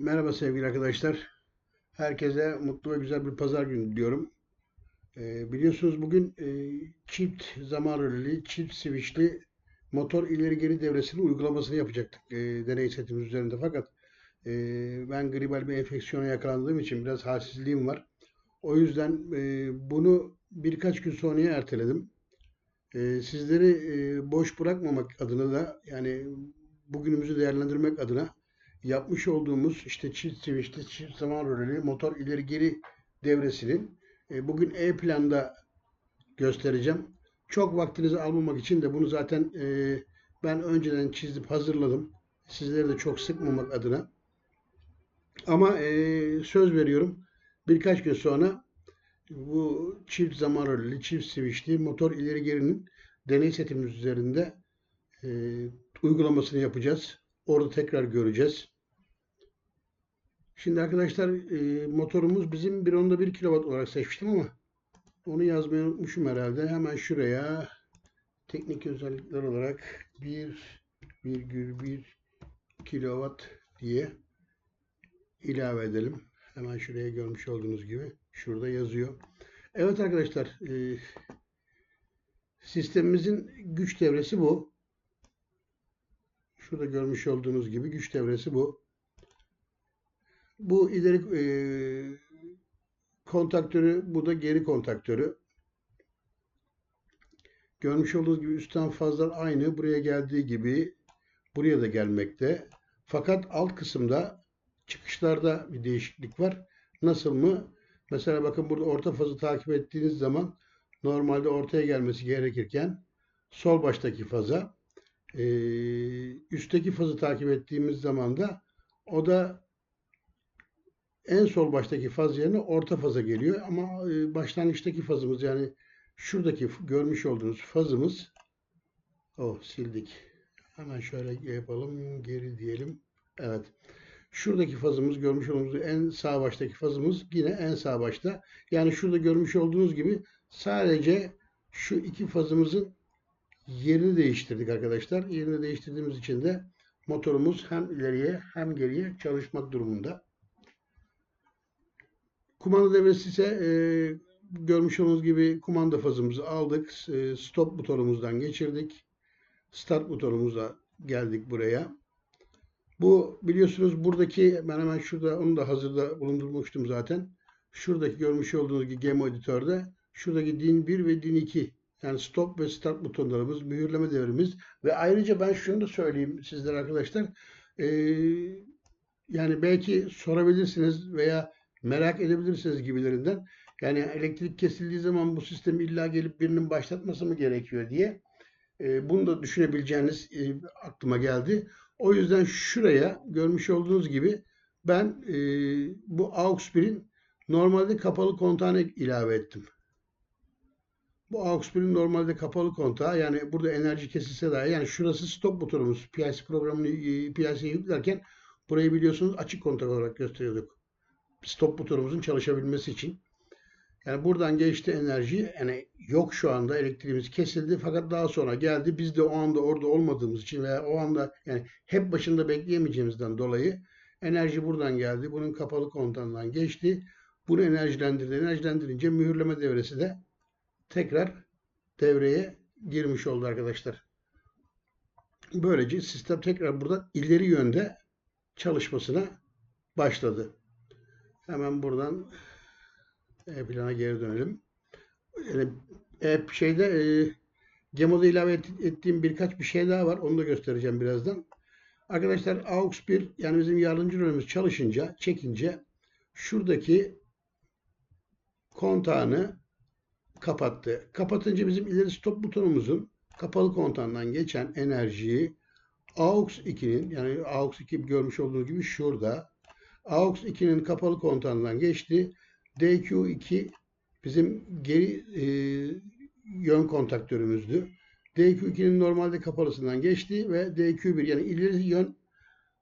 Merhaba sevgili arkadaşlar. Herkese mutlu ve güzel bir pazar günü diliyorum. Ee, biliyorsunuz bugün e, çift zaman röleli, çift switchli motor ileri geri devresinin uygulamasını yapacaktık e, deney setimiz üzerinde. Fakat e, ben gribal bir enfeksiyona yakalandığım için biraz halsizliğim var. O yüzden e, bunu birkaç gün sonraya erteledim. E, sizleri e, boş bırakmamak adına da yani bugünümüzü değerlendirmek adına yapmış olduğumuz işte çift switchli çift zaman röleli motor ileri geri devresinin e, bugün E-planda göstereceğim. Çok vaktinizi almamak için de bunu zaten e, ben önceden çizip hazırladım. Sizleri de çok sıkmamak adına. Ama e, söz veriyorum birkaç gün sonra bu çift zaman röleli, çift switchli motor ileri gerinin deney setimiz üzerinde e, uygulamasını yapacağız. Orada tekrar göreceğiz. Şimdi arkadaşlar e, motorumuz bizim 1.1 kW olarak seçmiştim ama onu yazmayı unutmuşum herhalde. Hemen şuraya teknik özellikler olarak 1,1 kW diye ilave edelim. Hemen şuraya görmüş olduğunuz gibi şurada yazıyor. Evet arkadaşlar e, sistemimizin güç devresi bu. Şurada görmüş olduğunuz gibi güç devresi bu. Bu ileri e, kontaktörü, bu da geri kontaktörü. Görmüş olduğunuz gibi üstten fazlar aynı. Buraya geldiği gibi buraya da gelmekte. Fakat alt kısımda çıkışlarda bir değişiklik var. Nasıl mı? Mesela bakın burada orta fazı takip ettiğiniz zaman normalde ortaya gelmesi gerekirken sol baştaki faza e, üstteki fazı takip ettiğimiz zaman da o da en sol baştaki faz yerine orta faza geliyor. Ama e, başlangıçtaki fazımız yani şuradaki görmüş olduğunuz fazımız oh sildik. Hemen şöyle yapalım. Geri diyelim. Evet. Şuradaki fazımız görmüş olduğunuz en sağ baştaki fazımız yine en sağ başta. Yani şurada görmüş olduğunuz gibi sadece şu iki fazımızın yerini değiştirdik arkadaşlar. Yerini değiştirdiğimiz için de motorumuz hem ileriye hem geriye çalışmak durumunda. Kumanda devresi ise e, görmüş olduğunuz gibi kumanda fazımızı aldık. E, stop butonumuzdan geçirdik. Start butonumuza geldik buraya. Bu biliyorsunuz buradaki ben hemen şurada onu da hazırda bulundurmuştum zaten. Şuradaki görmüş olduğunuz gibi Gemo editörde şuradaki DIN 1 ve DIN 2 yani stop ve start butonlarımız, mühürleme devrimiz ve ayrıca ben şunu da söyleyeyim sizlere arkadaşlar. Ee, yani belki sorabilirsiniz veya merak edebilirsiniz gibilerinden. Yani elektrik kesildiği zaman bu sistemi illa gelip birinin başlatması mı gerekiyor diye. E, bunu da düşünebileceğiniz e, aklıma geldi. O yüzden şuraya görmüş olduğunuz gibi ben e, bu AUX 1'in normalde kapalı kontağını ilave ettim. Bu 1'in normalde kapalı kontağı yani burada enerji kesilse dahi yani şurası stop butonumuz. PLC programını PLC'ye yüklerken burayı biliyorsunuz açık kontak olarak gösteriyorduk stop butonumuzun çalışabilmesi için. Yani buradan geçti enerji. Yani yok şu anda elektriğimiz kesildi fakat daha sonra geldi. Biz de o anda orada olmadığımız için veya o anda yani hep başında bekleyemeyeceğimizden dolayı enerji buradan geldi. Bunun kapalı kontağından geçti. Bunu enerjilendirdi. Enerjilendirince mühürleme devresi de tekrar devreye girmiş oldu arkadaşlar. Böylece sistem tekrar burada ileri yönde çalışmasına başladı. Hemen buradan e plana geri dönelim. Yani e, şeyde e, Gemo'da ilave et, ettiğim birkaç bir şey daha var. Onu da göstereceğim birazdan. Arkadaşlar AUX 1 yani bizim yardımcı rolümüz çalışınca, çekince şuradaki kontağını kapattı. Kapatınca bizim ileri stop butonumuzun kapalı kontağından geçen enerjiyi AUX 2'nin yani AUX 2 görmüş olduğunuz gibi şurada AUX 2'nin kapalı kontağından geçti. DQ2 bizim geri e, yön kontaktörümüzdü. DQ2'nin normalde kapalısından geçti ve DQ1 yani ileri yön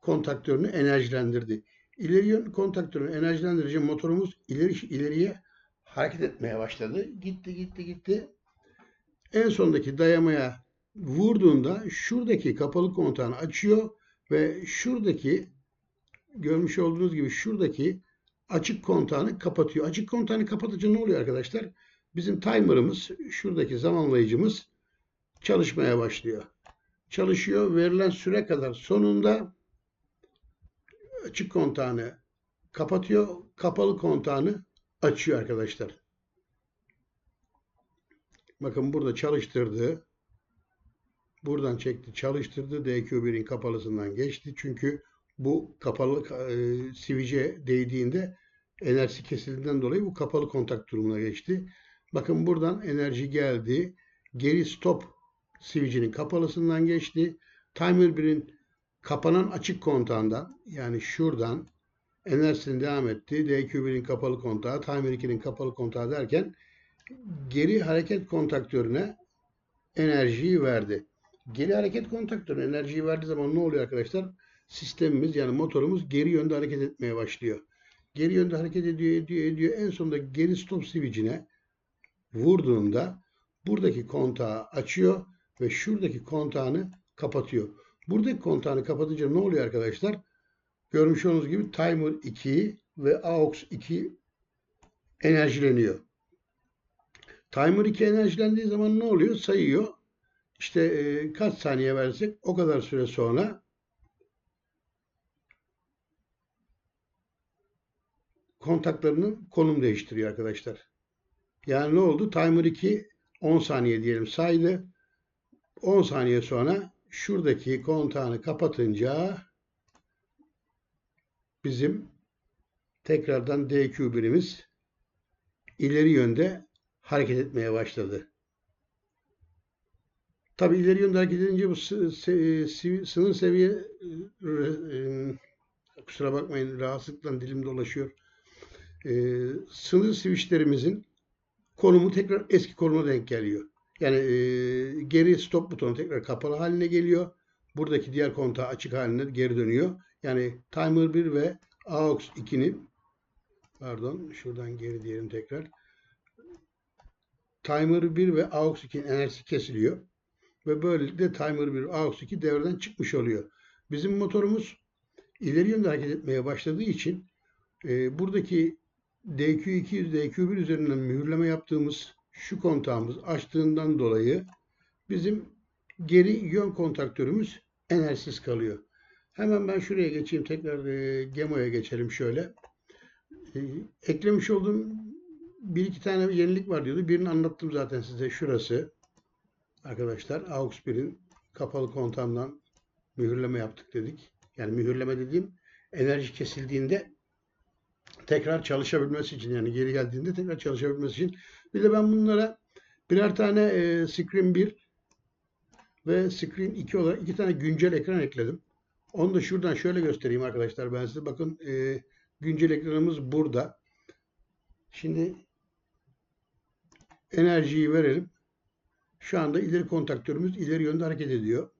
kontaktörünü enerjilendirdi. İleri yön kontaktörünü enerjilendirici motorumuz ileri ileriye hareket etmeye başladı. Gitti gitti gitti. En sondaki dayamaya vurduğunda şuradaki kapalı kontağını açıyor ve şuradaki görmüş olduğunuz gibi şuradaki açık kontağını kapatıyor. Açık kontağını kapatınca ne oluyor arkadaşlar? Bizim timer'ımız, şuradaki zamanlayıcımız çalışmaya başlıyor. Çalışıyor. Verilen süre kadar sonunda açık kontağını kapatıyor. Kapalı kontağını açıyor arkadaşlar. Bakın burada çalıştırdı. Buradan çekti, çalıştırdı. DQ1'in kapalısından geçti. Çünkü bu kapalı e, sivice değdiğinde enerji kesildiğinden dolayı bu kapalı kontak durumuna geçti. Bakın buradan enerji geldi. Geri stop sivicinin kapalısından geçti. Timer 1'in kapanan açık kontağından yani şuradan enerjisini devam etti. DQ1'in kapalı kontağı, Timer 2'nin kapalı kontağı derken geri hareket kontaktörüne enerjiyi verdi. Geri hareket kontaktörüne enerjiyi verdiği zaman ne oluyor arkadaşlar? Sistemimiz yani motorumuz geri yönde hareket etmeye başlıyor. Geri yönde hareket ediyor, ediyor, ediyor. En sonunda geri stop switch'ine vurduğunda buradaki kontağı açıyor ve şuradaki kontağını kapatıyor. Buradaki kontağını kapatınca ne oluyor arkadaşlar? Görmüş olduğunuz gibi timer 2 ve AUX 2 enerjileniyor. Timer 2 enerjilendiği zaman ne oluyor? Sayıyor. İşte e, kaç saniye versek o kadar süre sonra kontaklarının konum değiştiriyor arkadaşlar. Yani ne oldu? Timer 2 10 saniye diyelim saydı. 10 saniye sonra şuradaki kontağını kapatınca bizim tekrardan DQ birimiz ileri yönde hareket etmeye başladı. Tabi ileri yönde hareket edince bu sınır seviye e, kusura bakmayın rahatsızlıktan dilim dolaşıyor. E, sınır switchlerimizin konumu tekrar eski konuma denk geliyor. Yani e, geri stop butonu tekrar kapalı haline geliyor. Buradaki diğer kontağı açık haline geri dönüyor. Yani timer 1 ve AUX 2'nin pardon şuradan geri diyelim tekrar. Timer 1 ve AUX 2'nin enerjisi kesiliyor. Ve böylelikle timer 1 AUX 2 devreden çıkmış oluyor. Bizim motorumuz ileri yönde hareket etmeye başladığı için e, buradaki DQ200, DQ1 üzerinden mühürleme yaptığımız şu kontağımız açtığından dolayı bizim geri yön kontaktörümüz enerjisiz kalıyor. Hemen ben şuraya geçeyim. Tekrar e, Gemo'ya geçelim şöyle. E, eklemiş olduğum bir iki tane yenilik var diyordu. Birini anlattım zaten size. Şurası. Arkadaşlar AUX 1'in kapalı kontağından mühürleme yaptık dedik. Yani mühürleme dediğim enerji kesildiğinde tekrar çalışabilmesi için yani geri geldiğinde tekrar çalışabilmesi için. Bir de ben bunlara birer tane e, Screen 1 ve Screen 2 olarak iki tane güncel ekran ekledim. Onu da şuradan şöyle göstereyim arkadaşlar ben size. Bakın e, güncel ekranımız burada. Şimdi enerjiyi verelim. Şu anda ileri kontaktörümüz ileri yönde hareket ediyor.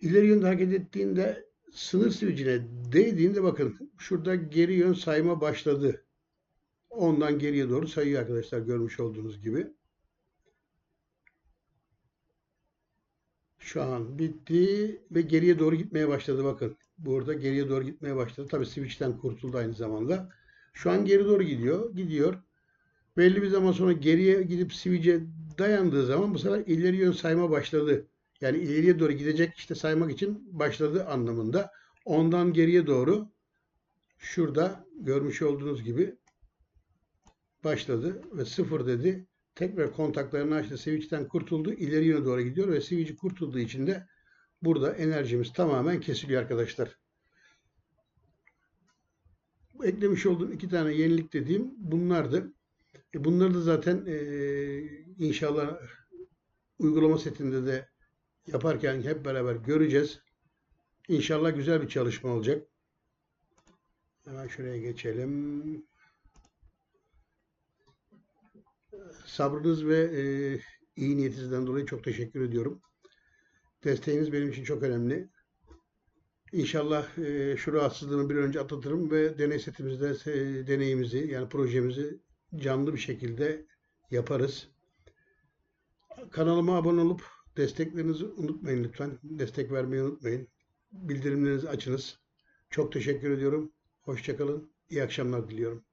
İleri yönde hareket ettiğinde sınır switch'ine değdiğinde bakın şurada geri yön sayma başladı. Ondan geriye doğru sayıyor arkadaşlar görmüş olduğunuz gibi. Şu an bitti ve geriye doğru gitmeye başladı bakın. Burada geriye doğru gitmeye başladı. Tabii switch'ten kurtuldu aynı zamanda. Şu an geri doğru gidiyor. Gidiyor. Belli bir zaman sonra geriye gidip switch'e dayandığı zaman bu sefer ileri yön sayma başladı. Yani ileriye doğru gidecek işte saymak için başladı anlamında. Ondan geriye doğru şurada görmüş olduğunuz gibi başladı ve sıfır dedi. Tekrar kontaklarını açtı. Switch'ten kurtuldu. İleri yöne doğru gidiyor ve switch'i kurtulduğu için de burada enerjimiz tamamen kesiliyor arkadaşlar. Eklemiş olduğum iki tane yenilik dediğim bunlardı. E bunları da zaten e, inşallah uygulama setinde de yaparken hep beraber göreceğiz. İnşallah güzel bir çalışma olacak. Hemen şuraya geçelim. Sabrınız ve e, iyi niyetinizden dolayı çok teşekkür ediyorum. Desteğiniz benim için çok önemli. İnşallah e, şu rahatsızlığımı bir önce atlatırım ve deney setimizde e, deneyimizi yani projemizi canlı bir şekilde yaparız. Kanalıma abone olup desteklerinizi unutmayın lütfen. Destek vermeyi unutmayın. bildirimlerinizi açınız. Çok teşekkür ediyorum. Hoşçakalın. İyi akşamlar diliyorum.